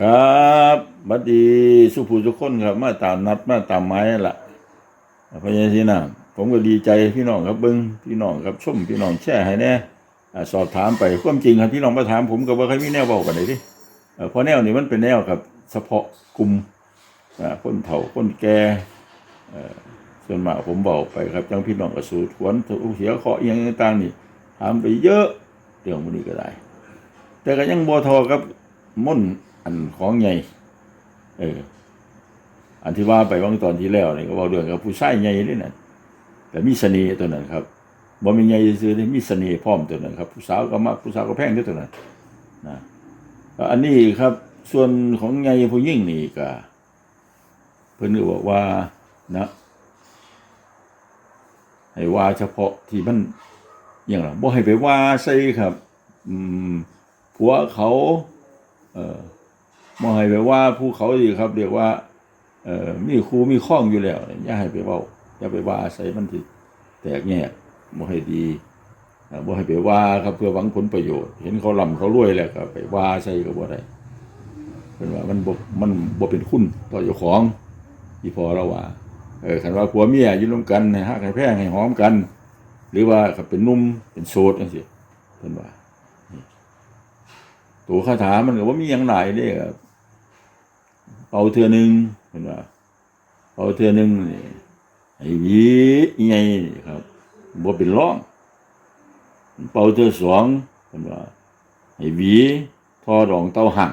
ครับบัดดีสุภูทุคนครับ มาตามนัดมาตามไม้ละพญาทีน่ะผมก็ดีใจพี่น้องครับเบิ้งพี่น้องครับชมพี่น้องแช่ให้แน่สอบถามไปความจริงครับพี่น้องมาถามผมก็ว่าใครมีแนวเบากันเลยดิเอ่เพราะแนวนี้มันเป็นแนวครับ เฉพาะกลุ่มคนเฒ่าคนแก่ส่วนมากผมบอกไปครับจังพี่น้องกระสูทวนถูเสียเคาะอหยังต่างๆนี่ถามไปเยอะเรื่องพวกนี้ก็ได้ แต่ก็ยังบ่ทอครับม่น อันของใหญ่เออ อันที่ว่าไปบางตอนที่แล้วนี่ก็บอกเรื่องกับผู้ชายใหญ่นี่น่ะแต่มีเสน่ห์ตัวนั้นครับบ่มีใหญ่ซื่อๆนี่มีเสน่ห์พร้อมตัวนั้นครับ ผู้สาวก็มักผู้สาวก็แพงด้วยตัวนั้นนะอันนี้ครับส่วนของใหญ่ผู้ยิ่งนี่ก็เพิ่นก็บอกว่านะให้ว่าเฉพาะที่มันอย่างไรบ่ให้ไปว่าใส่ครับ อืมผัวเขา เอ่อ บ่ให้ไปว่าผู้เขาดีครับ เรียกว่า เอ่อมีครูมีข้องอยู่แล้วอย่าให้ไปเว้าอย่าไปว่าใส่มันสิแตกแยกบ่ให้ดีบ่ให้ไปว่าครับเพื่อหวังผลประโยชน์ เห็นเขาร่ำเขารวยแล้วก็ไปว่าใส่ก็บ่ได้เป็นว่ามันบ่มันบ่เป็นคุณต่อเจ้าของที่พอเราว่าเออคันว่าผัวเมียอยู่ร่วมกันให้ฮักให้แพงให้หอมกัน หรือว่าเป็นนุ่มเป็นโสดจังซี่เพิ่นว่า ตัวคาถามันก็ว่ามีอย่างหลายเด้ครับเป่าเทือหนึ่งเห็นว่าเป่าเทือหนึ่งนี่ไอ้หวีใหญ่นี่ครับบ่เป็นร่องเป่าเทือสองเห็นว่าไอ้วีทอดองเต้าหั่ง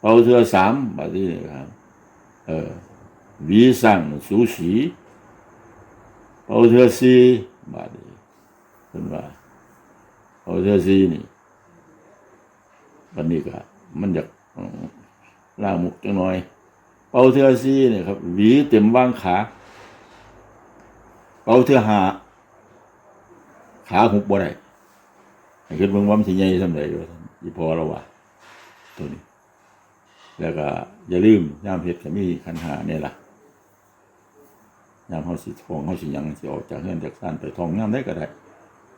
เป่าเทือสามแบาดนี้ครับ เออวีสั่งสูสีเป่าเทือสี่แบาดนี้เห็นว่าเป่าเทือสี่นี่ วันนี้ก็มันอยากล่างมุกจังหน่อย เป่าเทือซีเนี่ยครับ หวีเต็มว่างขา เป่าเทือหา ขาหุบบ่ได้ให้คิดเบิ่งว่ามันสิใหญ่สำใดอยู่อีพอแล้วว่าตัวนี้ แล้วก็ อย่าลืมย่ามเพชรก็มีคันหาเนี่ยล่ะยามเฮาสิทองเฮาสิยังสิออกจากเฮือนจากซ่านไปทองยามได้ก็ได้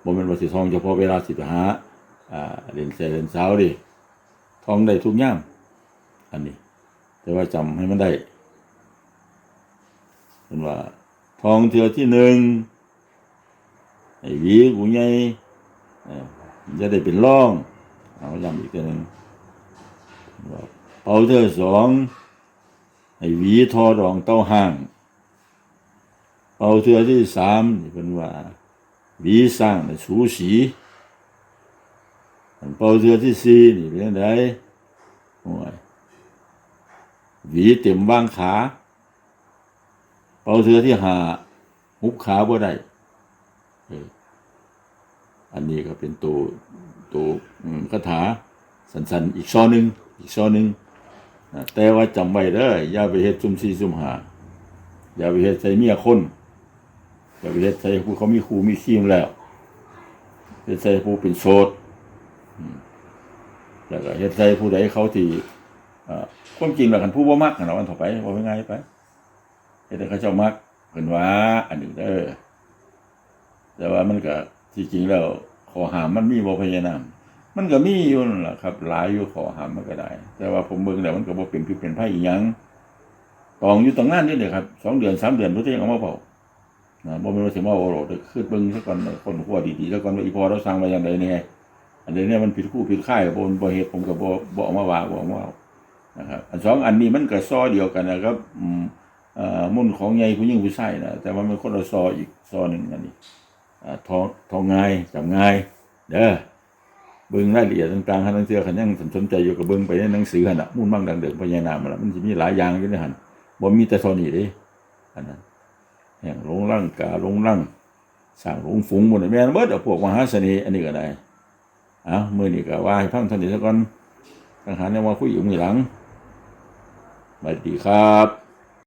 บ่แม่นว่าสิทองเฉพาะเวลาสิไปหาอ่าเล่นแซ่เล่นสาวดิ ท่องได้ทุกย่ามอันนี้ แต่ว่าจำให้มันได้เป็นว่าทองเทือที่หนึ่งไอ้หวีกูใหญ่จะได้เป็นร่อง เอาย้ำอีกทีหนึ่งเป่าเทือสองไอ้หวีทอดองเต้าห่างเป่าเทือที่สามนี่เป็นว่าหวีสร้างในสูสี อันเป่าเทือที่สี่นี่เป็นยังไงโอ้ยหวีเต็มว่างขา เป่าเทือที่หาหุบขาบ่ได้อันนี้ก็เป็นตัวตัวคาถาสันๆอีกซอหนึ่งอีกซอหนึ่งแต่ว่าจำไว้เด้ออย่าไปเฮ็ดซุ่มสี่ซุ่มหาอย่าไปเฮ็ดใส่เมียคนอย่าไปเฮ็ดใส่ผู้เขามีครูมีขี้มแล้วเฮ็ดใส่ผู้เป็นโสด แล้วก็เฮ็ดใส่ผู้ใดเขาที่ความจริงแล้วคันผู้บ่มักนเอาอันต่อไปบ่เป็นไงไปเฮ็ดให้เขาเจ้ามักเพิ่นว่า อันนี้เด้อแต่ว่ามันก็ที่จริงแล้วขอหามมันมีบ่พยายามมันก็มีอยู่นั่นล่ะครับ หลายอยู่ขอหามมันก็ได้ แต่ว่าผมเบิ่งแล้วมันก็บ่เป็นพิษเป็นภัยอีหยังตองอยู่ตรงนั้นนี่เด้อครับสองเดือนสามเดือนบ่ได้ยังเอามาเป่านะบ่แม่นว่าสิมาเอาโหลดคือเบิ่งซะก่อนคนหัวดีๆซะก่อนว่าอีพอเราสร้างไว้อย่างใดแน่ อันนี้เนี่ยมันผิดคู่ผิดค่ายบนบเหตุผมกับบ่เอามาว่าบ่อามาเอานะครับอันสองอันนี้มันก็ซอเดียวกันนะครับอืมอ่มุ่นของใหญ่ผู้หญิงผู้ชายนะแต่ว่ามันคนละซออีกซอหนึ่งอันนี้อ่าทองทองง่ายจำง่ายเด้อเบิ่งรายละเอียดต่างๆคันนังเทื่อคันยังสนใจอยู่กับเบิ่งไปในหนังสือหันน่ะมุ่นมั่งดังเดิมพญานามมันล่ะมันสิมีหลายอย่างอยู่ในหันบ่มีแต่เท่านี้เด้อันนั้นแห่งลงร่างกาลงร่างสร้างลงฝูงหมดแม่นเบิดเอาพวกมหาเสน่ห์อันนี้ก็ได้ เอามือนี่ก็ว่าให้ฟังเท่านี้ซะก่อนทหารเนี่ยว่าคุยอยู่มีหลังสวัสดีครับ